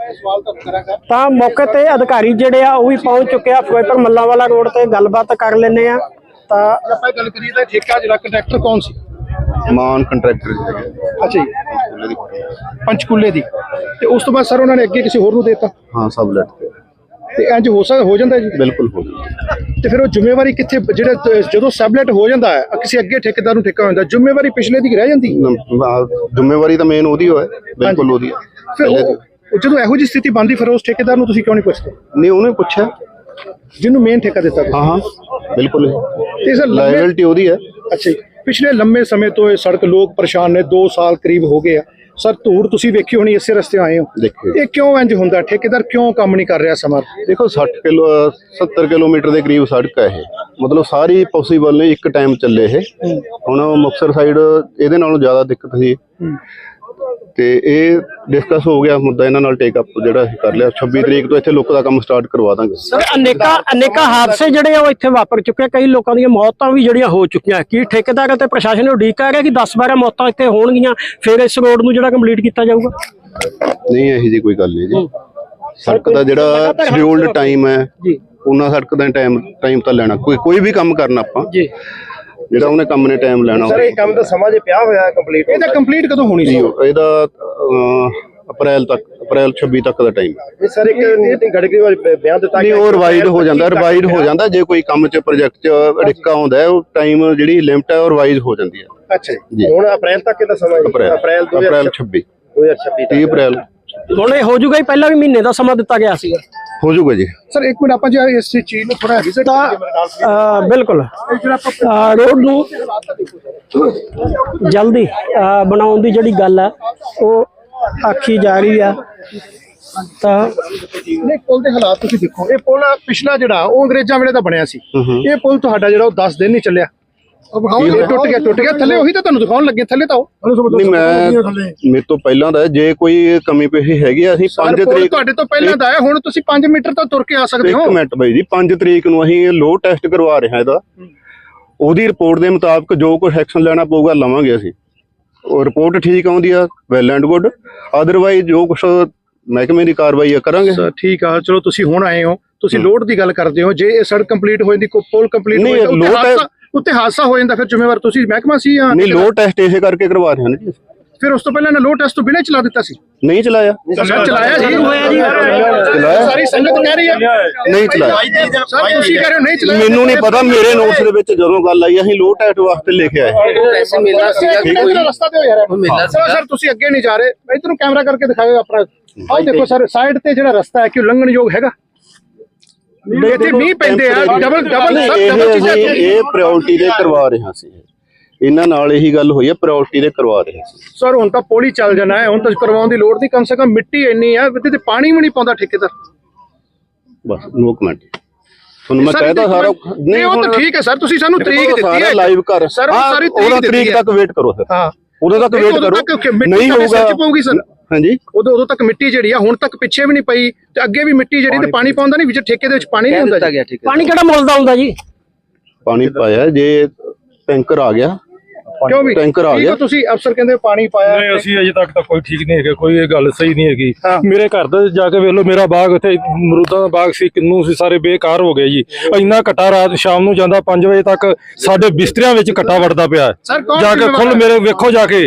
ਸਵਾਲ ਤਾਂ ਮੌਕੇ ਤੇ ਅਧਿਕਾਰੀ ਜਿਹੜੇ ਆ ਉਹ ਵੀ ਪਹੁੰਚ ਚੁੱਕੇ ਆ। ਫਿਰੋਜ਼ਪੁਰ ਮੱਲਾਂਵਾਲਾ ਰੋਡ ਤੇ ਗੱਲਬਾਤ ਕਰ ਲੈਨੇ ਆ। ਤਾਂ ਆਪਾਂ ਗੱਲ ਕਰੀਏ ਤਾਂ ਠੇਕਾ ਜਿਹੜਾ ਕੰਟਰੈਕਟਰ ਕੌਣ ਸੀ? ਮਾਨ ਕੰਟਰੈਕਟਰ ਹੈਗੇ। ਅੱਛਾ ਜੀ। ਪੰਚਕੂਲੇ ਦੀ। ਤੇ ਉਸ ਤੋਂ ਬਾਅਦ ਸਰ ਉਹਨਾਂ ਨੇ ਅੱਗੇ ਕਿਸੇ ਹੋਰ ਨੂੰ ਦਿੱਤਾ? ਹਾਂ ਸਬ ਲੈਟ ਤੇ ਤੇ ਇੰਜ ਹੋ ਸਕਦਾ ਹੋ ਜਾਂਦਾ ਜੀ? ਬਿਲਕੁਲ ਹੋ ਗਿਆ ਤੇ ਫਿਰ ਉਹ ਜ਼ਿੰਮੇਵਾਰੀ ਕਿੱਥੇ ਜਿਹੜੇ ਜਦੋਂ ਸਬਲੈਟ ਹੋ ਜਾਂਦਾ ਹੈ ਕਿਸੇ ਅੱਗੇ ਠੇਕੇਦਾਰ ਨੂੰ ਠੇਕਾ ਹੋ ਜਾਂਦਾ ਜ਼ਿੰਮੇਵਾਰੀ ਪਿਛਲੇ ਦੀ ਰਹਿ ਜਾਂਦੀ? ਜ਼ਿੰਮੇਵਾਰੀ ਤਾਂ ਮੇਨ ਉਹਦੀ ਹੋਏ ਬਿਲਕੁਲ ਉਹਦੀ ਹੈ ਉਹ ਜਦੋਂ ਇਹੋ ਜਿਹੀ ਸਥਿਤੀ ਬਣਦੀ ਫਿਰ ਉਸ ਠੇਕੇਦਾਰ ਨੂੰ ਤੁਸੀਂ ਕਿਉਂ ਨਹੀਂ ਪੁੱਛਦੇ? ਨਹੀਂ ਉਹਨੇ ਪੁੱਛਿਆ। ਜਿਹਨੂੰ ਮੇਨ ਠੇਕਾ ਦਿੱਤਾ ਹਾਂ ਹਾਂ। ਬਿਲਕੁਲ। ਤੇ ਸਰ ਲਾਇਬਿਲਟੀ ਉਹਦੀ ਹੈ। ਅੱਛਾ ਜੀ। ਪਿਛਲੇ ਲੰਮੇ ਸਮੇਂ ਤੋਂ ਇਹ ਸੜਕ ਲੋਕ ਪਰੇਸ਼ਾਨ ਨੇ 2 ਸਾਲ ਕਰੀਬ ਹੋ ਗਏ ਆ। ਸਰ ਧੂੜ ਤੁਸੀਂ ਵੇਖੀ ਹੋਣੀ ਇਸੇ ਰਸਤੇ ਆਏ ਹੋ। ਦੇਖਿਓ। ਇਹ ਕਿਉਂ ਇੰਜ ਹੁੰਦਾ? ਠੇਕੇਦਾਰ ਕਿਉਂ ਕੰਮ ਨਹੀਂ ਕਰ ਰਿਹਾ ਸਮਾਂ? ਦੇਖੋ 60 ਕਿਲੋ 70 ਕਿਲੋਮੀਟਰ ਦੇ ਕਰੀਬ ਸੜਕ ਹੈ ਇਹ। ਮਤਲਬ ਸਾਰੀ ਪੋਸੀਬਲ ਨੇ ਇੱਕ ਟਾਈਮ ਚੱਲੇ ਇਹ। ਹੁਣ ਮੁਕਸਰ ਸਾਈਡ ਇਹਦੇ ਨਾਲੋਂ ਜ਼ਿਆਦਾ ਦਿੱਕਤ ਸੀ। ਤੇ ਇਹ ਡਿਸਕਸ ਹੋ ਗਿਆ ਮੁੱਦਾ ਇਹਨਾਂ ਨਾਲ ਟੇਕ ਅਪ ਜਿਹੜਾ ਅਸੀਂ ਕਰ ਲਿਆ। 26 ਤਰੀਕ ਤੋਂ ਇੱਥੇ ਲੋਕਾਂ ਦਾ ਕੰਮ ਸਟਾਰਟ ਕਰਵਾ ਦਾਂਗੇ। ਸਰ ਅਨੇਕਾਂ ਅਨੇਕਾਂ ਹਾਦਸੇ ਜਿਹੜੇ ਆ ਉਹ ਇੱਥੇ ਵਾਪਰ ਚੁੱਕੇ ਆ। ਕਈ ਲੋਕਾਂ ਦੀਆਂ ਮੌਤਾਂ ਵੀ ਜਿਹੜੀਆਂ ਹੋ ਚੁੱਕੀਆਂ। ਕੀ ਠੇਕੇਦਾਰ ਅਤੇ ਪ੍ਰਸ਼ਾਸਨ ਨੂੰ ਉਡੀਕ ਕਰ ਰਿਹਾ ਕਿ 10 12 ਮੌਤਾਂ ਇੱਥੇ ਹੋਣਗੀਆਂ ਫਿਰ ਇਸ ਰੋਡ ਨੂੰ ਜਿਹੜਾ ਕੰਪਲੀਟ ਕੀਤਾ ਜਾਊਗਾ? ਨਹੀਂ ਇਹੀ ਜੀ ਕੋਈ ਗੱਲ ਨਹੀਂ ਜੀ। ਸੜਕ ਦਾ ਜਿਹੜਾ ਸ਼ਡਿਊਲਡ ਟਾਈਮ ਹੈ ਜੀ। ਉਹਨਾਂ ਸੜਕ ਦਾ ਟਾਈਮ ਟਾਈਮ ਤਾਂ ਲੈਣਾ। ਕੋਈ ਕੋਈ ਵੀ ਕੰਮ ਕਰਨਾ ਆਪਾਂ। ਜੀ। ਜਿਹੜਾ ਉਹਨੇ ਕੰਮ ਨੇ ਟਾਈਮ ਲੈਣਾ ਕੰਮ ਤਾਂ ਸਮਾਂ ਜੇ ਪਿਆ ਹੋਇਆ ਕੰਪਲੀਟ ਇਹਦਾ ਕੰਪਲੀਟ ਕਦੋਂ ਹੋਣੀ ਸੀ? ਇਹਦਾ ਅਪ੍ਰੈਲ ਤੱਕ ਅਪ੍ਰੈਲ 26 ਤੱਕ ਦਾ ਟਾਈਮ ਇਹ ਸਰ ਇੱਕ ਇਹ ਗੜਕਰੀ ਵਾਲੇ ਬਿਆਨ ਦਿੱਤਾ ਨਹੀਂ ਉਹ ਰਿਵਾਈਡ ਹੋ ਜਾਂਦਾ ਰਿਵਾਈਡ ਹੋ ਜਾਂਦਾ। ਜੇ ਕੋਈ ਕੰਮ 'ਚ ਪ੍ਰੋਜੈਕਟ 'ਚ ਅੜਿੱਕਾ ਹੁੰਦਾ ਹੈ, ਉਹ ਟਾਈਮ ਜਿਹੜੀ ਲਿਮਟ ਹੈ ਉਹ ਰਿਵਾਈਜ਼ ਹੋ ਜਾਂਦੀ ਹੈ। ਅੱਛਾ ਜੀ। ਹੁਣ ਅਪ੍ਰੈਲ ਤੱਕ ਇਹਦਾ ਸਮਾਂ ਅਪ੍ਰੈਲ ਅਪ੍ਰੈਲ 26 2026 30 ਅਪ੍ਰੈਲ। ਹੁਣ ਇਹ ਹੋ ਜਾਊਗਾ ਹੀ ਪਹਿਲਾਂ ਵੀ ਮਹੀਨੇ ਦਾ ਸਮਾਂ ਦਿੱਤਾ ਗਿਆ ਸੀਗਾ। ਹੋ ਜਾਊਗਾ ਜੀ। ਸਰ ਇੱਕ ਮਿੰਟ ਆਪਾਂ ਜੇ ਇਸ ਚੀਜ਼ ਨੂੰ ਥੋੜਾ ਰਿਸਰਚ ਤਾਂ ਅਹ, ਬਿਲਕੁਲ। ਜਿਹੜਾ ਆਪਾਂ ਅਹ, ਰੋਡ ਨੂੰ ਜਲਦੀ ਬਣਾਉਣ ਦੀ ਜਿਹੜੀ ਗੱਲ ਹੈ ਉਹ ਆਖੀ ਜਾ ਰਹੀ ਆ। ਤਾਂ ਨਹੀਂ ਪੁਲ ਦੇ ਹਾਲਾਤ ਤੁਸੀਂ ਦੇਖੋ। ਇਹ ਪੁਲ ਪਿਛਲਾ ਜਿਹੜਾ ਉਹ ਅੰਗਰੇਜ਼ਾਂ ਵੇਲੇ ਦਾ ਬਣਿਆ ਸੀ। ਇਹ ਪੁਲ ਤੁਹਾਡਾ ਜਿਹੜਾ ਉਹ 10 ਦਿਨ ਨਹੀਂ ਚੱਲਿਆ। ਇਹ ਟੁੱਟ ਗਿਆ ਟੁੱਟ ਗਿਆ ਥੱਲੇ ਉਹੀ ਤਾਂ ਤੁਹਾਨੂੰ ਦਿਖਾਉਣ ਲੱਗੇ ਥੱਲੇ ਤਾਂ ਉਹ ਨਹੀਂ ਮੈਂ ਮੇਰੇ ਤੋਂ ਪਹਿਲਾਂ ਦਾ ਹੈ, ਜੇ ਕੋਈ ਕਮੀ ਪੇਸ਼ੀ ਹੈਗੀ ਆ, ਅਸੀਂ 5 ਪੁਲ ਤਰੀਕ ਤੁਹਾਡੇ ਤੋਂ ਪਹਿਲਾਂ ਦਾ ਹੈ ਹੁਣ ਤੁਸੀਂ 5 ਮੀਟਰ ਤੋਂ ਤੁਰ ਕੇ ਆ ਸਕਦੇ ਹੋ ਇੱਕ ਮਿੰਟ ਬਾਈ ਜੀ 5 ਤਰੀਕ ਨੂੰ ਅਸੀਂ ਇਹ ਲੋ ਟੈਸਟ ਕਰਵਾ ਰਹੇ ਹਾਂ ਇਹਦਾ ਉਹਦੀ ਰਿਪੋਰਟ ਦੇ ਮੁਤਾਬਕ ਜੋ ਕੁਝ ਐਕਸ਼ਨ ਲੈਣਾ ਪਊਗਾ ਲਵਾਂਗੇ ਅਸੀਂ ਉਹ ਰਿਪੋਰਟ ਠੀਕ ਆਉਂਦੀ ਆ ਵੈਲ ਐਂਡ ਗੁੱਡ ਅਦਰਵਾਈਜ਼ ਜੋ ਕੁਝ ਮਹਿਕਮੇ ਦੀ ਕਾਰਵਾਈ ਆ ਕਰਾਂਗੇ ਸਰ ਠੀਕ ਆ ਚਲੋ ਤੁਸੀਂ ਹੁਣ ਆਏ ਹੋ ਤੁਸੀਂ ਲੋਡ ਦੀ ਗੱਲ ਕਰਦੇ ਹੋ ਜੇ ਇਹ ਸੜਕ ਕੰਪਲੀਟ ਹੋ ਜਾਂਦੀ ਕੋ ਪੁਲ ਕੰਪਲੀਟ ਹੋ ਨਹੀਂ, ਜਾਂਦਾ ਹੈ- ਹਾਦਸਾ ਉੱਤੇ ਹਾਦਸਾ ਹੋ ਜਾਂਦਾ ਫਿਰ ਜ਼ਿੰਮੇਵਾਰ ਤੁਸੀਂ ਮਹਿਕਮਾ ਸੀ ਜਾਂ ਨਹੀਂ ਲੋ ਟੈਸਟ ਇਸੇ ਕਰਕੇ ਕਰਵਾ ਰਹੇ ਹਾਂ ਨਾ ਜੀ ਫਿਰ ਉਸ ਤੋਂ ਪਹਿਲਾਂ ਇਹਨਾਂ ਲੋਡ ਟੈਸਟ ਤੋਂ ਬਿਨਾਂ ਚਲਾ ਦਿੱਤਾ ਸੀ? ਨਹੀਂ ਚਲਾਇਆ। ਸਰ ਚਲਾਇਆ ਜੀ। ਚਲਾਇਆ? ਸਾਰੀ ਸੰਗਤ ਕਹਿ ਰਹੀ ਹੈ। ਨਹੀਂ ਚਲਾਇਆ। ਸਰ ਤੁਸੀਂ ਕਹਿ ਰਹੇ ਹੋ? ਨਹੀਂ ਚਲਾਇਆ। ਮੈਨੂੰ ਨਹੀਂ ਪਤਾ ਮੇਰੇ ਨੋਟਸ ਦੇ ਵਿੱਚ ਜਦੋਂ ਗੱਲ ਆਈ ਅਸੀਂ ਲੋ ਟੈਸਟ ਵਾਸਤੇ ਲਿਖਿਆ ਹੈ ਮਿਲਣਾ ਸੀਗਾ। ਰਸਤਾ ਤੇ ਹੋ ਯਾਰ ਸਰ ਸਰ ਤੁਸੀਂ ਅੱਗੇ ਨਹੀਂ ਜਾ ਰਹੇ। ਇਧਰ ਕੈਮਰਾ ਕਰਕੇ ਦਿਖਾਓ ਆਪਣਾ। ਆਹ ਦੇਖੋ ਸਰ ਸਾਈਡ ਤੇ ਜਿਹੜਾ ਰਸਤਾ ਹੈ ਕਿ ਉਲੰਘਣ ਯੋਗ ਹੈਗਾ? ਇੱਥੇ ਮੀਂਹ ਪੈਂਦੇ ਆ ਡਬਲ ਡਬਲ ਸਰ ਇਹ ਡਬਲ ਚੀਜ਼ਾਂ ਇਹ ਪ੍ਰਾਇੋਰਟੀ ਦੇ ਕਰਵਾ ਰਹੇ ਅਸੀਂ ਇਹਨਾਂ ਨਾਲ ਇਹੀ ਗੱਲ ਹੋਈ ਹੈ ਪ੍ਰਾਇੋਰਟੀ ਦੇ ਕਰਵਾ ਰਹੇ ਅਸੀਂ ਸਰ ਹੁਣ ਤਾਂ ਪੋਲੀ ਚੱਲ ਜਾਣਾ ਹੈ ਹੁਣ ਤਾਂ ਕਰਵਾਉਣ ਦੀ ਲੋੜ ਨਹੀਂ ਕਮ ਸੇ ਕਮ ਮਿੱਟੀ ਇੰਨੀ ਆ ਤੇ ਪਾਣੀ ਵੀ ਨਹੀਂ ਪਾਉਂਦਾ ਠੇਕੇਦਾਰ। ਬਸ ਨੋ ਕਮੈਂਟ ਤੁਹਾਨੂੰ ਮੈਂ ਸਰ, ਕਹਿਤਾ ਸਾਰਾ ਨਹੀਂ ਉਹ ਤਾਂ ਠੀਕ ਹੈ ਸਰ ਤੁਸੀਂ ਸਾਨੂੰ ਤਰੀਕ ਦਿੱਤੀ ਹੈ। ਲਾਈਵ ਕਰ ਸਰ ਸਾਰੀ ਤਰੀਕ ਤਰੀਕ ਦਿੱਤੀ ਹੈ। ਤੱਕ ਵੇਟ ਕਰੋ ਫਿਰ। ਹਾਂ। ਉਦੋਂ ਤੱਕ ਵੇਟ ਕਰੋ ਨਹੀਂ ਸਿਰ ਹੋਊਗਾ ਸਰ ਹਾਂਜੀ। ਉਦੋਂ ਉਦੋਂ ਤੱਕ ਮਿੱਟੀ ਜਿਹੜੀ ਆ ਹੁਣ ਤੱਕ ਪਿੱਛੇ ਵੀ ਨਹੀਂ ਪਈ ਤੇ ਅੱਗੇ ਵੀ ਮਿੱਟੀ ਜਿਹੜੀ ਤੇ ਪਾਣੀ ਪਾਉਂਦਾ ਨਹੀਂ ਵਿੱਚ ਠੇਕੇ ਦੇ ਵਿੱਚ ਪਾਣੀ ਨਹੀਂ ਹੁੰਦਾ ਜੀ। ਪਾਣੀ ਕਿਹੜਾ ਮੁੱਲ ਦਾ ਹੁੰਦਾ ਜੀ? ਪਾਣੀ ਪਾਇਆ ਜੇ ਟੈਂਕਰ ਆ ਗਿਆ ਕਿਉਂ ਵੀ? ਟੈਂਕਰ ਆ ਠੀਕ ਗਿਆ। ਤੁਸੀਂ? ਅਫਸਰ ਕਹਿੰਦੇ ਪਾਣੀ ਪਾਇਆ ਨਹੀਂ ਅਸੀਂ ਅਜੇ ਤੱਕ ਤਾਂ ਕੋਈ ਠੀਕ ਨਹੀਂ ਹੈਗੇ ਕੋਈ ਇਹ ਗੱਲ ਸਹੀ ਨਹੀਂ ਹੈਗੀ। ਹਾਂ। ਮੇਰੇ ਘਰ ਦੇ ਜਾ ਕੇ ਵੇਖ ਲਓ ਮੇਰਾ ਬਾਗ ਉੱਥੇ ਮਰੂਦਾਂ ਦਾ ਬਾਗ ਸੀ ਕਿੰਨੂ ਸੀ ਸਾਰੇ ਬੇਕਾਰ ਹੋ ਗਏ ਜੀ। ਇੰਨਾ ਘਟਾ ਰਾਤ ਸ਼ਾਮ ਨੂੰ ਜਾਂਦਾ 5 ਵਜੇ ਤੱਕ ਸਾਡੇ ਬਿਸਤਰਿਆਂ ਵਿੱਚ ਘਟਾ ਵੜਦਾ ਪਿਆ। ਹੈ। ਸਰ, ਕੌਣ ਜਾ ਕੇ ਜ਼ਿੰਮੇਵਾਰ ਖੁੱਲ ਹੈ? ਮੇਰੇ ਵੇਖੋ ਜਾ ਕੇ।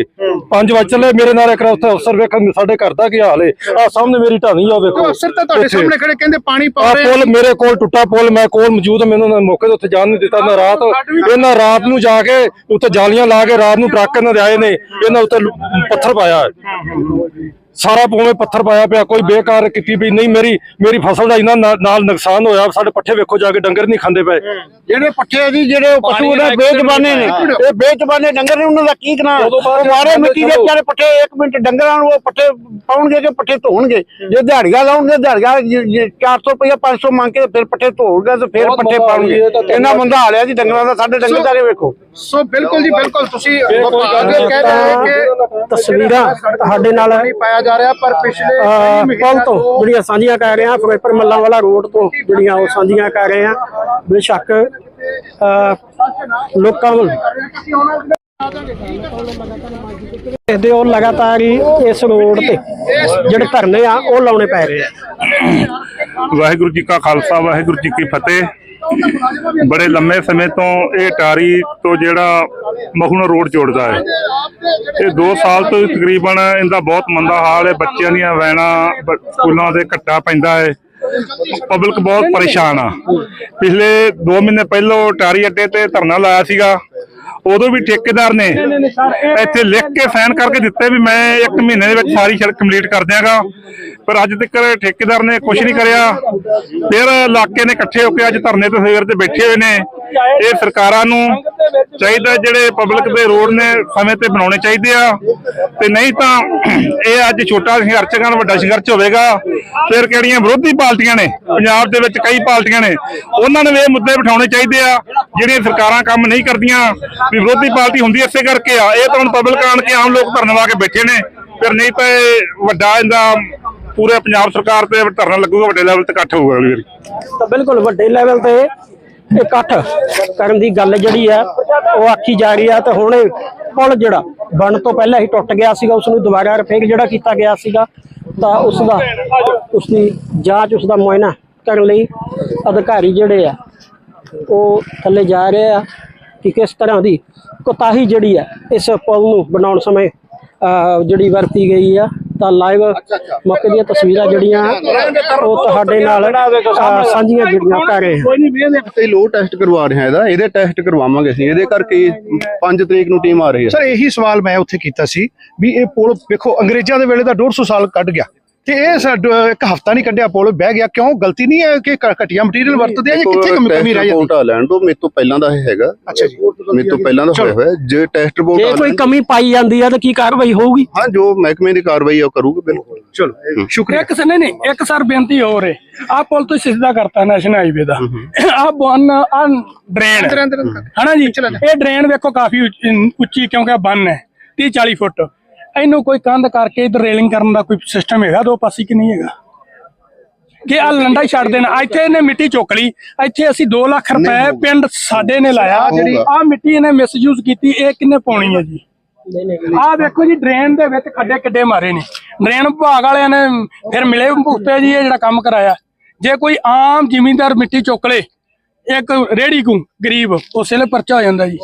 5 ਵਜੇ ਚੱਲੇ ਮੇਰੇ ਨਾਲ ਇੱਕ ਉੱਥੇ ਅਫਸਰ ਵੇਖਣ ਸਾਡੇ ਘਰ ਦਾ ਕੀ ਹਾਲ ਹੈ। ਆ ਸਾਹਮਣੇ ਮੇਰੀ ਢਾਣੀ ਆ ਵੇਖੋ। ਅਫਸਰ ਤਾਂ ਤੁਹਾਡੇ ਉੱਥੇ। ਸਾਹਮਣੇ ਖੜੇ ਕਹਿੰਦੇ ਪਾਣੀ ਪਾ ਆ ਰਹੇ ਪੁੱਲ ਮੇਰੇ ਕੋਲ ਟੁੱਟਾ ਪੁੱਲ ਮੈਂ ਕੋਲ ਮੌਜੂਦ ਹਾਂ, ਮੈਨੂੰ ਉਹਨਾਂ ਨੇ ਮੌਕੇ ਤੇ ਉੱਥੇ ਜਾਣ ਨਹੀਂ ਦਿੱਤਾ ਨਾ ਰਾਤ ਇਹਨਾਂ ਰਾਤ ਨੂੰ ਜਾ ਕੇ ਉੱਥੇ ਜਾਲੀਆਂ ਲਾ ਕੇ ਰਾਤ ਨੂੰ ਟਰੱਕ ਇਹਨਾਂ ਦੇ ਆਏ ਨੇ ਇਹਨਾਂ ਉੱਤੇ ਪੱਥਰ ਪਾਇਆ ਹੈ। ਸਾਰਾ ਪੋਵੇਂ ਪੱਥਰ ਪਾਇਆ ਪਿਆ ਕੋਈ ਬੇਕਾਰ ਕੀਤੀ ਵੀ ਨਹੀਂ ਮੇਰੀ ਮੇਰੀ ਫਸਲ ਦਾ ਇੰਨਾ ਨਾ- ਨਾਲ ਨੁਕਸਾਨ ਹੋਇਆ ਸਾਡੇ ਪੱਠੇ ਵੇਖੋ ਜਾ ਕੇ ਡੰਗਰ ਨਹੀਂ ਖਾਂਦੇ ਪਏ। ਜਿਹੜੇ ਪੱਠੇ ਆ ਜੀ ਜਿਹੜੇ ਪਸ਼ੂ ਨੇ ਬੇਜ਼ਬਾਨੇ ਨੇ ਇਹ ਬੇਜ਼ਬਾਨੇ ਡੰਗਰ ਨੇ ਉਹਨਾਂ ਦਾ ਕੀ ਉਹ ਮਾਰੇ ਮਿੱਟੀ ਦੇ ਵਿਚਾਰੇ ਪੱਠੇ ਇੱਕ ਮਿੰਟ ਡੰਗਰਾਂ ਨੂੰ ਉਹ ਪੱਠੇ ਪਾਉਣਗੇ ਕਿ ਪੱਠੇ ਧੋਣਗੇ? ਜੇ ਦਿਹਾੜੀਆਂ ਲਾਉਣਗੇ ਦਿਹਾੜੀਆਂ 400 ਰੁਪਏ 500 ਮੰਗ ਕੇ ਫਿਰ ਪੱਠੇ ਧੋਣਗੇ ਤੇ ਫਿਰ ਪੱਠੇ ਪਾਉਣਗੇ। ਇਹਨਾਂ ਬੰਦਾ ਹਾਲਿਆ ਜੀ ਡੰਗਰਾਂ ਦਾ ਸਾਡੇ ਡੰਗਰ ਜਾਰੇ ਵੇਖੋ। ਸੋ ਬਿਲਕੁਲ ਜੀ ਬਿਲਕੁਲ। ਤੁਸੀਂ ਵਿਭਾਗ ਕਹਿ ਰਹੇ ਹੋ ਕਿ ਤਸਵੀਰਾਂ ਤੁਹਾਡੇ ਨਾਲ ਪਾਇਆ ਜਾ ਰਿਹਾ ਪਰ ਪਿਛਲੇ ਪੁਲ ਤੋਂ ਜਿਹੜੀਆਂ ਸਾਂਝੀਆਂ ਕਰ ਰਹੇ ਆ ਫਿਰੋਜ਼ਪੁਰ ਮੱਲਾਂ ਵਾਲਾ ਰੋਡ ਤੋਂ ਜਿਹੜੀਆਂ ਉਹ ਸਾਂਝੀਆਂ ਕਰ ਰਹੇ ਆ ਬੇਸ਼ੱਕ ਲੋਕਾਂ ਨੂੰ ਇਹਦੇ ਉਹ ਲਗਾਤਾਰ ਹੀ ਇਸ ਰੋਡ ਤੇ ਜਿਹੜੇ ਧਰਨੇ ਆ ਉਹ ਲਾਉਣੇ ਪੈ ਰਹੇ ਆ। ਵਾਹਿਗੁਰੂ ਜੀ ਕਾ ਖਾਲਸਾ ਵਾਹਿਗੁਰੂ ਜੀ ਕੀ ਫਤਿਹ। ਬੜੇ ਲੰਮੇ ਸਮੇਂ ਤੋਂ ਇਹ ਟਾਰੀ ਤੋਂ ਜਿਹੜਾ ਮਖੂਣਾ ਰੋਡ ਜੋੜਦਾ ਹੈ। ਇਹ 2 ਸਾਲ ਤੋਂ ਤਕਰੀਬਨ ਇਹਦਾ ਬਹੁਤ ਮੰਦਾ ਹਾਲ ਹੈ। ਬੱਚਿਆਂ ਦੀਆਂ ਵੈਨਾਂ ਸਕੂਲਾਂ ਦੇ ਘੱਟਾ ਪੈਂਦਾ ਹੈ। ਪਬਲਿਕ ਬਹੁਤ ਪਰੇਸ਼ਾਨ ਆ। ਪਿਛਲੇ 2 ਮਹੀਨੇ ਪਹਿਲਾਂ ਟਾਰੀ ਅੱਡੇ ਤੇ ਧਰਨਾ ਲਾਇਆ ਸੀਗਾ। ਉਦੋਂ ਵੀ ਠੇਕੇਦਾਰ ਨੇ ਇੱਥੇ ਲਿਖ ਕੇ ਸਾਈਨ ਕਰਕੇ ਦਿੱਤੇ ਵੀ ਮੈਂ 1 ਮਹੀਨੇ ਦੇ ਵਿੱਚ ਸਾਰੀ ਸੜਕ ਕੰਪਲੀਟ ਕਰ ਦਿਆਂਗਾ। ਪਰ ਅੱਜ ਤੱਕ ਠੇਕੇਦਾਰ ਨੇ ਕੁਝ ਨਹੀਂ ਕਰਿਆ। ਫਿਰ ਇਲਾਕੇ ਨੇ ਇਕੱਠੇ ਹੋ ਕੇ ਅੱਜ ਧਰਨੇ ਤੇ ਸਵੇਰ ਤੇ ਬੈਠੇ ਹੋਏ ਨੇ। ਇਹ ਸਰਕਾਰਾਂ ਨੂੰ ਚਾਹੀਦਾ ਜਿਹੜੇ ਪਬਲਿਕ ਦੇ ਰੋਡ ਨੇ ਸਮੇਂ ਤੇ ਬਣਾਉਣੇ ਚਾਹੀਦੇ ਆ। ਤੇ ਨਹੀਂ ਤਾਂ ਇਹ ਅੱਜ ਛੋਟਾ ਸੰਘਰਸ਼ ਕਰਨ ਵੱਡਾ ਸੰਘਰਸ਼ ਹੋਵੇਗਾ। ਫਿਰ ਕਿਹੜੀਆਂ ਵਿਰੋਧੀ ਪਾਰਟੀਆਂ ਨੇ ਪੰਜਾਬ ਦੇ ਵਿੱਚ ਕਈ ਪਾਰਟੀਆਂ ਨੇ ਉਹਨਾਂ ਨੂੰ ਵੀ ਇਹ ਮੁੱਦੇ ਬਿਠਾਉਣੇ ਚਾਹੀਦੇ ਆ ਜਿਹੜੀਆਂ ਸਰਕਾਰਾਂ ਕੰਮ ਨਹੀਂ ਕਰਦੀਆਂ ਵੀ ਵਿਰੋਧੀ ਪਾਰਟੀ ਹੁੰਦੀ ਇਸੇ ਕਰਕੇ ਆ। ਇਹ ਤਾਂ ਹੁਣ ਪਬਲਿਕ ਆਣ ਕੇ ਆਮ ਲੋਕ ਧਰਨੇ ਲਾ ਕੇ ਬੈਠੇ ਨੇ। ਫਿਰ ਨਹੀਂ ਤਾਂ ਇਹ ਵੱਡਾ ਇਹਦਾ ਪੂਰੇ ਪੰਜਾਬ ਸਰਕਾਰ ਤੇ ਧਰਨਾ ਲੱਗੂਗਾ ਵੱਡੇ ਲੈਵਲ ਤੇ ਇਕੱਠ ਹੋਊਗਾ ਅਗਲੀ ਵਾਰੀ। ਤਾਂ ਬਿਲਕੁਲ ਵੱਡੇ ਲੈਵਲ ਤੇ ਇਕੱਠ ਕਰਨ ਦੀ ਗੱਲ ਜਿਹੜੀ ਆ, ਉਹ ਆਖੀ ਜਾ ਰਹੀ ਆ ਤੇ ਹੁਣ ਇਹ ਪੁਲ ਜਿਹੜਾ ਬਣ ਤੋਂ ਪਹਿਲਾਂ ਹੀ ਟੁੱਟ ਗਿਆ ਸੀਗਾ ਉਸ ਨੂੰ ਦੁਬਾਰਾ ਰਿਪੇਅਰ ਜਿਹੜਾ ਕੀਤਾ ਗਿਆ ਸੀਗਾ, ਤਾਂ ਉਸ ਦਾ ਉਸ ਦੀ ਜਾਂਚ ਉਸ ਦਾ ਮੁਆਇਨਾ ਕਰਨ ਲਈ ਅਧਿਕਾਰੀ ਜਿਹੜੇ ਆ, ਉਹ ਥੱਲੇ ਜਾ ਰਹੇ ਆ ਕਿ ਕਿਸ ਤਰ੍ਹਾਂ ਦੀ ਕੋਤਾਹੀ ਜਿਹੜੀ ਆ, ਇਸ ਪੁਲ ਨੂੰ ਬਣਾਉਣ ਸਮੇਂ ਜਿਹੜੀ ਵਰਤੀ ਗਈ ਆ। ਤਾਂ ਲਾਈਵ ਮੌਕੇ ਦੀਆਂ ਤਸਵੀਰਾਂ ਜਿਹੜੀਆਂ ਉਹ ਤੁਹਾਡੇ ਨਾਲ ਸਾਂਝੀਆਂ ਜਿਹੜੀਆਂ ਕਰ ਰਹੇ ਹਾਂ ਤੇ ਲੋ ਟੈਸਟ ਕਰਵਾ ਰਹੇ ਹਾਂ ਇਹਦਾ ਇਹਦੇ ਟੈਸਟ ਕਰਵਾਵਾਂਗੇ ਅਸੀਂ। ਇਹਦੇ ਕਰਕੇ 5 ਤਰੀਕ ਨੂੰ ਟੀਮ ਆ ਰਹੀ ਹੈ। ਸਰ ਇਹੀ ਸਵਾਲ ਮੈਂ ਉੱਥੇ ਕੀਤਾ ਸੀ ਵੀ ਇਹ ਪੁਲ ਵੇਖੋ ਅੰਗਰੇਜ਼ਾਂ ਦੇ ਵੇਲੇ ਦਾ 150 ਸਾਲ ਕੱਢ ਗਿਆ। ਤੇ ਇਹ ਸਾਡ- ਇੱਕ ਹਫਤਾ ਨਹੀਂ ਕੱਢਿਆ ਪੁਲ ਬਹਿ ਗਿਆ। ਕਿਉਂ? ਗਲਤੀ ਨਹੀਂ ਹੈ ਕਿ ਘਟੀਆ ਮਟੀਰੀਅਲ ਵਰਤਦੇ ਆ ਜਾਂ ਕਿੱਥੇ ਕਮੀ ਕਮੀ ਰਹਿ ਜਾਂਦੀ? ਆ ਲੈਣ ਤੋਂ ਮੇਰੇ ਤੋਂ ਪਹਿਲਾਂ ਦਾ ਇਹ ਹੈਗਾ। ਅੱਛਾ ਜੀ। ਮੇਰੇ ਤੋਂ ਪਹਿਲਾਂ ਦਾ ਹੋਇਆ ਹੋਇਆ ਜੇ ਟੈਸਟ ਰਿਪੋਰਟ ਜੇ ਆ ਕੋਈ ਕਮੀ ਪਾਈ ਜਾਂਦੀ ਆ ਤਾਂ ਕੀ ਕਾਰਵਾਈ ਹੋਊਗੀ? ਹਾਂ ਜੋ ਮਹਿਕਮੇ ਦੀ ਕਾਰਵਾਈ ਆ ਕਰੂਗੇ ਬਿਲਕੁਲ। ਚਲੋ ਸ਼ੁਕਰੀਆ। ਇੱਕ ਸ- ਨਹੀਂ ਇੱਕ ਸਰ ਬੇਨਤੀ ਹੋਰ ਹੈ। ਆ ਪੁਲ ਤੋਂ ਸਿੱਧਾ ਕਰਤਾ ਨੈਸ਼ਨਲ ਹਾਈਵੇ ਦਾ। ਆ ਬੰਨ ਆ ਡਰੇਨ ਹਨਾ ਜੀ? ਇਹ ਡਰੇਨ ਵੇਖੋ ਕਾਫੀ ਉੱਚ- ਉੱਚੀ ਕਿਉਂਕਿ ਬੰਨ ਹੈ। 30 40 ਫੁੱਟ। ਇਹਨੂੰ ਕੋਈ ਕੰਧ ਕਰਕੇ ਇਧਰ ਰੇਲਿੰਗ ਕਰਨ ਦਾ ਕੋਈ ਸਿਸਟਮ ਹੈਗਾ ਦੋ ਪਾਸੇ ਕਿ ਨਹੀਂ ਹੈਗਾ? ਕਿ ਆ ਲੰਡਾ ਹੀ ਛੱਡ ਦੇਣਾ। ਇੱਥੇ ਇਹਨੇ ਮਿੱਟੀ ਚੁੱਕ ਲਈ। ਇੱਥੇ ਅਸੀਂ 2 ਲੱਖ ਰੁਪਏ ਪਿੰਡ ਸਾਡੇ ਨੇ ਲਾਇਆ। ਜਿਹੜੀ ਆ ਮਿੱਟੀ ਇਹਨੇ ਮਿਸਯੂਜ਼ ਕੀਤੀ ਇਹ ਕਿੰਨੇ ਪਾਉਣੀ ਹੈ ਜੀ? ਆ ਵੇਖੋ ਜੀ ਡਰੇਨ ਦੇ ਵਿੱਚ ਖੱਡੇ ਕਿੱਡੇ ਮਾਰੇ ਨੇ। ਡਰੇਨ ਵਿਭਾਗ ਵਾਲਿਆਂ ਨੇ ਫਿਰ ਮਿਲੇ ਭੁਗਤੇ ਜੀ ਇਹ ਜਿਹੜਾ ਕੰਮ ਕਰਾਇਆ। ਜੇ ਕੋਈ ਆਮ ਜ਼ਿਮੀਂਦਾਰ ਮਿੱਟੀ ਚੁੱਕ ਲੇ ਇੱਕ ਰੇੜੀ ਕੋ ਗਰੀਬ ਉਸੇ ਵੇਲੇ ਪਰਚਾ ਹੋ ਜਾਂਦਾ ਜੀ।